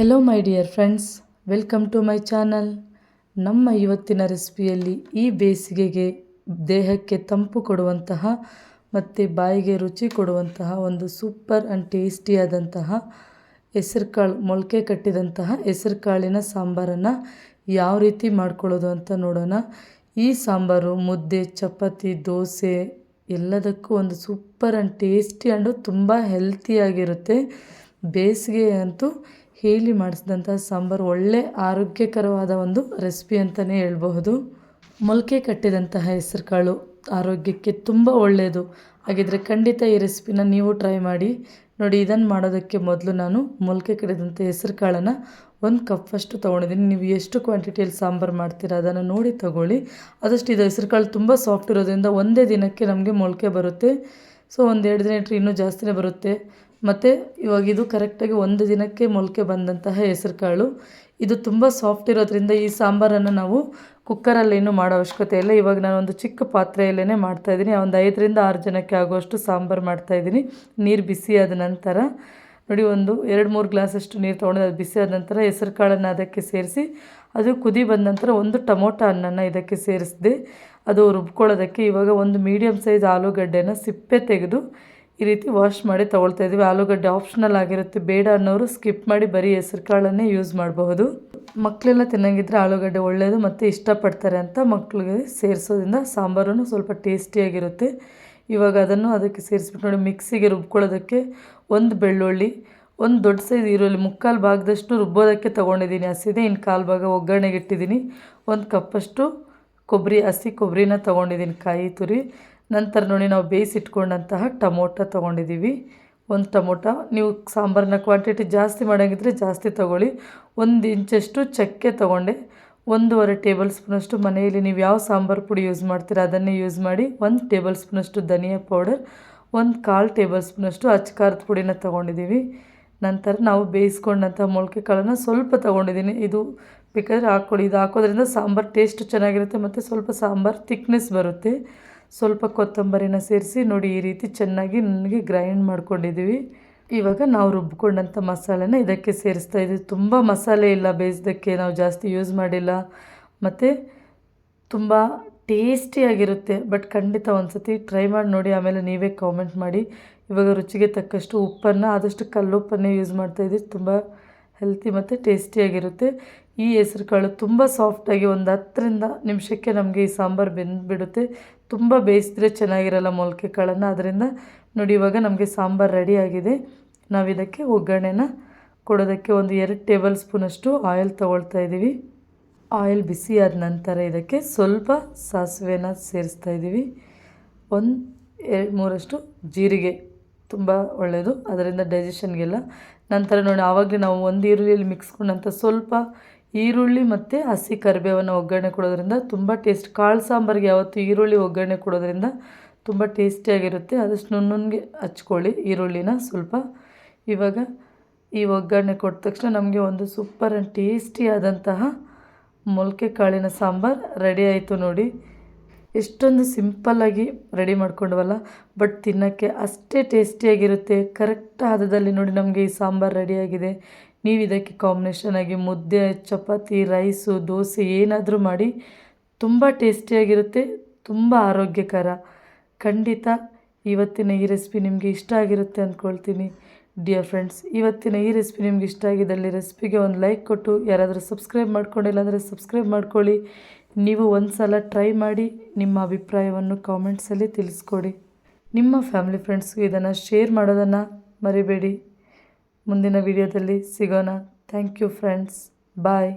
Hello my dear friends welcome to my channel ನಮ್ಮ ಇವತ್ತಿನ ರೆಸಿಪಿಯಲ್ಲಿ ಈ ಬೇಸಿಗೆಗೆ ದೇಹಕ್ಕೆ ತಂಪು ಕೊಡುವಂತಹ ಮತ್ತು ಬಾಯಿಗೆ ರುಚಿ ಕೊಡುವಂತಹ ಒಂದು ಸೂಪರ್ ಆ್ಯಂಡ್ ಟೇಸ್ಟಿಯಾದಂತಹ ಹೆಸರು ಕಾಳು ಮೊಳಕೆ ಕಟ್ಟಿದಂತಹ ಹೆಸರು ಕಾಳಿನ ಸಾಂಬಾರನ್ನು ಯಾವ ರೀತಿ ಮಾಡ್ಕೊಳ್ಳೋದು ಅಂತ ನೋಡೋಣ. ಈ ಸಾಂಬಾರು, ಮುದ್ದೆ, ಚಪಾತಿ, ದೋಸೆ ಎಲ್ಲದಕ್ಕೂ ಒಂದು ಸೂಪರ್ ಆ್ಯಂಡ್ ಟೇಸ್ಟಿ ಆ್ಯಂಡು ತುಂಬ ಹೆಲ್ತಿಯಾಗಿರುತ್ತೆ ಬೇಸಿಗೆ ಅಂತೂ ಹೇಳಿ ಮಾಡಿಸಿದಂಥ ಸಾಂಬಾರು ಒಳ್ಳೆ ಆರೋಗ್ಯಕರವಾದ ಒಂದು ರೆಸಿಪಿ ಅಂತಲೇ ಹೇಳ್ಬಹುದು. ಮೊಳಕೆ ಕಟ್ಟಿದಂತಹ ಹೆಸರು ಕಾಳು ಆರೋಗ್ಯಕ್ಕೆ ತುಂಬ ಒಳ್ಳೆಯದು. ಹಾಗಿದ್ರೆ ಖಂಡಿತ ಈ ರೆಸಿಪಿನ ನೀವು ಟ್ರೈ ಮಾಡಿ. ನೋಡಿ ಇದನ್ನು ಮಾಡೋದಕ್ಕೆ ಮೊದಲು ನಾನು ಮೊಳಕೆ ಕಟ್ಟಿದಂಥ ಹೆಸರು ಕಾಳನ್ನು ಒಂದು ಕಪ್ಪಷ್ಟು ತೊಗೊಂಡಿದ್ದೀನಿ. ನೀವು ಎಷ್ಟು ಕ್ವಾಂಟಿಟಿಯಲ್ಲಿ ಸಾಂಬಾರು ಮಾಡ್ತೀರಾ ಅದನ್ನು ನೋಡಿ ತಗೊಳ್ಳಿ. ಆದಷ್ಟು ಇದು ಹೆಸರು ಕಾಳು ತುಂಬ ಸಾಫ್ಟ್ ಇರೋದ್ರಿಂದ ಒಂದೇ ದಿನಕ್ಕೆ ನಮಗೆ ಮೊಳಕೆ ಬರುತ್ತೆ. ಸೊ ಒಂದು ಎರಡು ದಿನ ಇಟ್ಟರೆ ಇನ್ನೂ ಜಾಸ್ತಿನೇ ಬರುತ್ತೆ. ಮತ್ತು ಇವಾಗ ಇದು ಕರೆಕ್ಟಾಗಿ ಒಂದು ದಿನಕ್ಕೆ ಮೊಳಕೆ ಬಂದಂತಹ ಹೆಸರು ಕಾಳು ಇದು ತುಂಬ ಸಾಫ್ಟ್ ಇರೋದ್ರಿಂದ ಈ ಸಾಂಬಾರನ್ನು ನಾವು ಕುಕ್ಕರಲ್ಲೇನು ಮಾಡೋ ಅವಶ್ಯಕತೆ ಇಲ್ಲ. ಇವಾಗ ನಾನು ಒಂದು ಚಿಕ್ಕ ಪಾತ್ರೆಯಲ್ಲೇ ಮಾಡ್ತಾಯಿದ್ದೀನಿ ಒಂದು ಐದರಿಂದ ಆರು ಜನಕ್ಕೆ ಆಗುವಷ್ಟು ಸಾಂಬಾರು ಮಾಡ್ತಾಯಿದ್ದೀನಿ ನೀರು ಬಿಸಿ ಆದ ನಂತರ ನೋಡಿ, ಒಂದು, ಎರಡು, ಮೂರು ಗ್ಲಾಸಷ್ಟು ನೀರು ತೊಗೊಂಡು ಅದು ಬಿಸಿ ಆದ ನಂತರ ಹೆಸರು ಕಾಳನ್ನು ಅದಕ್ಕೆ ಸೇರಿಸಿ, ಅದು ಕುದಿ ಬಂದ ನಂತರ ಒಂದು ಟೊಮೊಟೊ ಹಣ್ಣನ್ನು ಇದಕ್ಕೆ ಸೇರಿಸಿದೆ, ಅದು ರುಬ್ಕೊಳ್ಳೋದಕ್ಕೆ ಇವಾಗ ಒಂದು ಮೀಡಿಯಮ್ ಸೈಜ್ ಆಲೂಗಡ್ಡೆನ ಸಿಪ್ಪೆ ತೆಗೆದು ಈ ರೀತಿ ವಾಶ್ ಮಾಡಿ ತೊಗೊಳ್ತಾ ಇದ್ದೀವಿ. ಆಲೂಗಡ್ಡೆ ಆಪ್ಷನಲ್ ಆಗಿರುತ್ತೆ, ಬೇಡ ಅನ್ನೋರು ಸ್ಕಿಪ್ ಮಾಡಿ ಬರೀ ಹೆಸರು ಕಾಳನ್ನೇ ಯೂಸ್ ಮಾಡಬಹುದು. ಮಕ್ಕಳೆಲ್ಲ ತಿನ್ನಂಗಿದ್ರೆ ಆಲೂಗಡ್ಡೆ ಒಳ್ಳೆಯದು ಮತ್ತು ಇಷ್ಟಪಡ್ತಾರೆ ಅಂತ ಮಕ್ಕಳಿಗೆ ಸೇರಿಸೋದ್ರಿಂದ ಸಾಂಬಾರು ಸ್ವಲ್ಪ ಟೇಸ್ಟಿಯಾಗಿರುತ್ತೆ. ಇವಾಗ ಅದನ್ನು ಅದಕ್ಕೆ ಸೇರಿಸ್ಬಿಟ್ಟು ನೋಡಿ, ಮಿಕ್ಸಿಗೆ ರುಬ್ಕೊಳ್ಳೋದಕ್ಕೆ ಒಂದು ಬೆಳ್ಳುಳ್ಳಿ, ಒಂದು ದೊಡ್ಡ ಸೈಜ್ ಈರುಳ್ಳಿ, ಮುಕ್ಕಾಲು ಭಾಗದಷ್ಟು ರುಬ್ಬೋದಕ್ಕೆ ತೊಗೊಂಡಿದ್ದೀನಿ. ಹಸಿದೆ, ಇನ್ನು ಕಾಲು ಭಾಗ ಒಗ್ಗರಣೆಗೆ ಇಟ್ಟಿದ್ದೀನಿ. ಒಂದು ಕಪ್ಪಷ್ಟು ಕೊಬ್ಬರಿ, ಹಸಿ ಕೊಬ್ಬರಿನ ತೊಗೊಂಡಿದ್ದೀನಿ ಕಾಯಿ ತುರಿ. ನಂತರ ನೋಡಿ, ನಾವು ಬೇಯಿಸಿಟ್ಕೊಂಡಂತಹ ಟೊಮೊಟೊ ತೊಗೊಂಡಿದ್ದೀವಿ. ಒಂದು ಟೊಮೊಟೊ, ನೀವು ಸಾಂಬಾರನ್ನ ಕ್ವಾಂಟಿಟಿ ಜಾಸ್ತಿ ಮಾಡೋಂಗಿದ್ರೆ ಜಾಸ್ತಿ ತೊಗೊಳ್ಳಿ. ಒಂದು ಇಂಚಷ್ಟು ಚಕ್ಕೆ ತೊಗೊಂಡೆ. ಒಂದೂವರೆ ಟೇಬಲ್ ಸ್ಪೂನಷ್ಟು ಮನೆಯಲ್ಲಿ ನೀವು ಯಾವ ಸಾಂಬಾರು ಪುಡಿ ಯೂಸ್ ಮಾಡ್ತೀರಾ ಅದನ್ನೇ ಯೂಸ್ ಮಾಡಿ ಒಂದು ಟೇಬಲ್ ಸ್ಪೂನಷ್ಟು ಧನಿಯಾ ಪೌಡರ್, ಒಂದು ಕಾಲು ಟೇಬಲ್ ಸ್ಪೂನಷ್ಟು ಅಚ್ಚಕಾರದ ಪುಡಿನ ತೊಗೊಂಡಿದ್ದೀವಿ. ನಂತರ ನಾವು ಬೇಯಿಸ್ಕೊಂಡಂಥ ಮೊಳಕೆ ಕಾಳನ್ನು ಸ್ವಲ್ಪ ತೊಗೊಂಡಿದ್ದೀನಿ. ಇದು ಬೇಕಾದರೆ ಹಾಕ್ಕೊಳ್ಳಿ. ಇದು ಹಾಕೋದ್ರಿಂದ ಸಾಂಬಾರು ಟೇಸ್ಟ್ ಚೆನ್ನಾಗಿರುತ್ತೆ ಮತ್ತು ಸ್ವಲ್ಪ ಸಾಂಬಾರು ತಿಕ್ನೆಸ್ ಬರುತ್ತೆ. ಸ್ವಲ್ಪ ಕೊತ್ತಂಬರಿನ ಸೇರಿಸಿ ನೋಡಿ ಈ ರೀತಿ ಚೆನ್ನಾಗಿ ನನಗೆ ಗ್ರೈಂಡ್ ಮಾಡ್ಕೊಂಡಿದ್ದೀವಿ. ಇವಾಗ ನಾವು ರುಬ್ಕೊಂಡಂಥ ಮಸಾಲೆನ ಇದಕ್ಕೆ ಸೇರಿಸ್ತಾ ಇದ್ದೀವಿ. ತುಂಬ ಮಸಾಲೆ ಇಲ್ಲ, ಬೇಯಿಸೋದಕ್ಕೆ ನಾವು ಜಾಸ್ತಿ ಯೂಸ್ ಮಾಡಿಲ್ಲ. ಮತ್ತು ತುಂಬ ಟೇಸ್ಟಿಯಾಗಿರುತ್ತೆ ಬಟ್ ಖಂಡಿತ ಒಂದು ಸತಿ ಟ್ರೈ ಮಾಡಿ ನೋಡಿ, ಆಮೇಲೆ ನೀವೇ ಕಾಮೆಂಟ್ ಮಾಡಿ. ಇವಾಗ ರುಚಿಗೆ ತಕ್ಕಷ್ಟು ಉಪ್ಪನ್ನು, ಆದಷ್ಟು ಕಲ್ಲುಪ್ಪನ್ನೇ ಯೂಸ್ ಮಾಡ್ತಾ ಮಾಡ್ತಾಯಿದ್ದೀವಿ ತುಂಬ ಹೆಲ್ತಿ ಮತ್ತು ಟೇಸ್ಟಿಯಾಗಿರುತ್ತೆ ಈ ಹೆಸ್ರು ಕಾಳು ತುಂಬ ಸಾಫ್ಟಾಗಿ ಒಂದು ಹತ್ತರಿಂದ ನಿಮಿಷಕ್ಕೆ ನಮಗೆ ಈ ಸಾಂಬಾರು ಬೆಂದುಬಿಡುತ್ತೆ. ತುಂಬ ಬೇಯಿಸಿದ್ರೆ ಚೆನ್ನಾಗಿರಲ್ಲ ಮೊಳಕೆ ಕಾಳನ್ನು ಅದರಿಂದ ನೋಡಿ, ಇವಾಗ ನಮಗೆ ಸಾಂಬಾರು ರೆಡಿಯಾಗಿದೆ ನಾವು ಇದಕ್ಕೆ ಒಗ್ಗರಣೆನ ಕೊಡೋದಕ್ಕೆ ಒಂದು ಎರಡು ಟೇಬಲ್ ಸ್ಪೂನಷ್ಟು ಆಯಿಲ್ ತೊಗೊಳ್ತಾ ಇದ್ದೀವಿ. ಆಯಿಲ್ ಬಿಸಿ ಆದ ನಂತರ ಇದಕ್ಕೆ ಸ್ವಲ್ಪ ಸಾಸಿವೆನ ಸೇರಿಸ್ತಾ ಇದ್ದೀವಿ. ಒಂದು, ಎರಡು, ಮೂರಷ್ಟು ಜೀರಿಗೆ, ತುಂಬ ಒಳ್ಳೆಯದು ಅದರಿಂದ ಡೈಜೆಷನ್ಗೆಲ್ಲ ನಂತರ ನೋಡಿ, ಆವಾಗಲೇ ನಾವು ಒಂದು ಈರುಳ್ಳಿಯಲ್ಲಿ ಮಿಕ್ಸ್ಕೊಂಡಂಥ ಸ್ವಲ್ಪ ಈರುಳ್ಳಿ ಮತ್ತು ಹಸಿ ಕರಿಬೇವನ್ನು ಒಗ್ಗರಣೆ ಕೊಡೋದ್ರಿಂದ ತುಂಬ ಟೇಸ್ಟ್ ಕಾಳು ಸಾಂಬಾರಿಗೆ ಯಾವತ್ತು ಈರುಳ್ಳಿ ಒಗ್ಗರಣೆ ಕೊಡೋದ್ರಿಂದ ತುಂಬ ಟೇಸ್ಟಿಯಾಗಿರುತ್ತೆ ಆದಷ್ಟು ನುಣ್ಣಗೆ ಹಚ್ಕೊಳ್ಳಿ ಈರುಳ್ಳಿನ ಸ್ವಲ್ಪ. ಇವಾಗ ಈ ಒಗ್ಗರಣೆ ಕೊಟ್ಟ ತಕ್ಷಣ ನಮಗೆ ಒಂದು ಸೂಪರ್ ಆ್ಯಂಡ್ ಟೇಸ್ಟಿಯಾದಂತಹ ಮೊಳಕೆ ಕಾಳಿನ ಸಾಂಬಾರು ರೆಡಿ ಆಯಿತು ನೋಡಿ. ಎಷ್ಟೊಂದು ಸಿಂಪಲ್ಲಾಗಿ ರೆಡಿ ಮಾಡ್ಕೊಂಡವಲ್ಲ ಬಟ್ ತಿನ್ನೋಕ್ಕೆ ಅಷ್ಟೇ ಟೇಸ್ಟಿಯಾಗಿರುತ್ತೆ ಕರೆಕ್ಟ್ ಹದದಲ್ಲಿ ನೋಡಿ ನಮಗೆ ಈ ಸಾಂಬಾರು ರೆಡಿಯಾಗಿದೆ ನೀವು ಇದಕ್ಕೆ ಕಾಂಬಿನೇಷನಾಗಿ ಮುದ್ದೆ, ಚಪಾತಿ ರೈಸು ದೋಸೆ ಏನಾದರೂ ಮಾಡಿ ತುಂಬ ಟೇಸ್ಟಿಯಾಗಿರುತ್ತೆ, ತುಂಬ ಆರೋಗ್ಯಕರ. ಖಂಡಿತ ಇವತ್ತಿನ ಈ ರೆಸಿಪಿ ನಿಮಗೆ ಇಷ್ಟ ಆಗಿರುತ್ತೆ ಅಂದ್ಕೊಳ್ತೀನಿ. ಡಿಯರ್ ಫ್ರೆಂಡ್ಸ್ ಇವತ್ತಿನ ಈ ರೆಸಿಪಿ ನಿಮ್ಗೆ ಇಷ್ಟ ಆಗಿದ್ದಲ್ಲಿ ರೆಸಿಪಿಗೆ ಒಂದು ಲೈಕ್ ಕೊಟ್ಟು, ಯಾರಾದರೂ ಸಬ್ಸ್ಕ್ರೈಬ್ ಮಾಡ್ಕೊಂಡಿಲ್ಲ ಅಂದರೆ ಸಬ್ಸ್ಕ್ರೈಬ್ ಮಾಡ್ಕೊಳ್ಳಿ. ನೀವು ಒಂದು ಸಲ ಟ್ರೈ ಮಾಡಿ, ನಿಮ್ಮ ಅಭಿಪ್ರಾಯವನ್ನು ಕಾಮೆಂಟ್ಸಲ್ಲಿ ತಿಳಿಸ್ಕೊಡಿ. ನಿಮ್ಮ ಫ್ಯಾಮಿಲಿ ಫ್ರೆಂಡ್ಸ್ಗೂ ಇದನ್ನು ಶೇರ್ ಮಾಡೋದನ್ನು ಮರಿಬೇಡಿ. ಮುಂದಿನ ವಿಡಿಯೋದಲ್ಲಿ ಸಿಗೋಣ. Thank you friends bye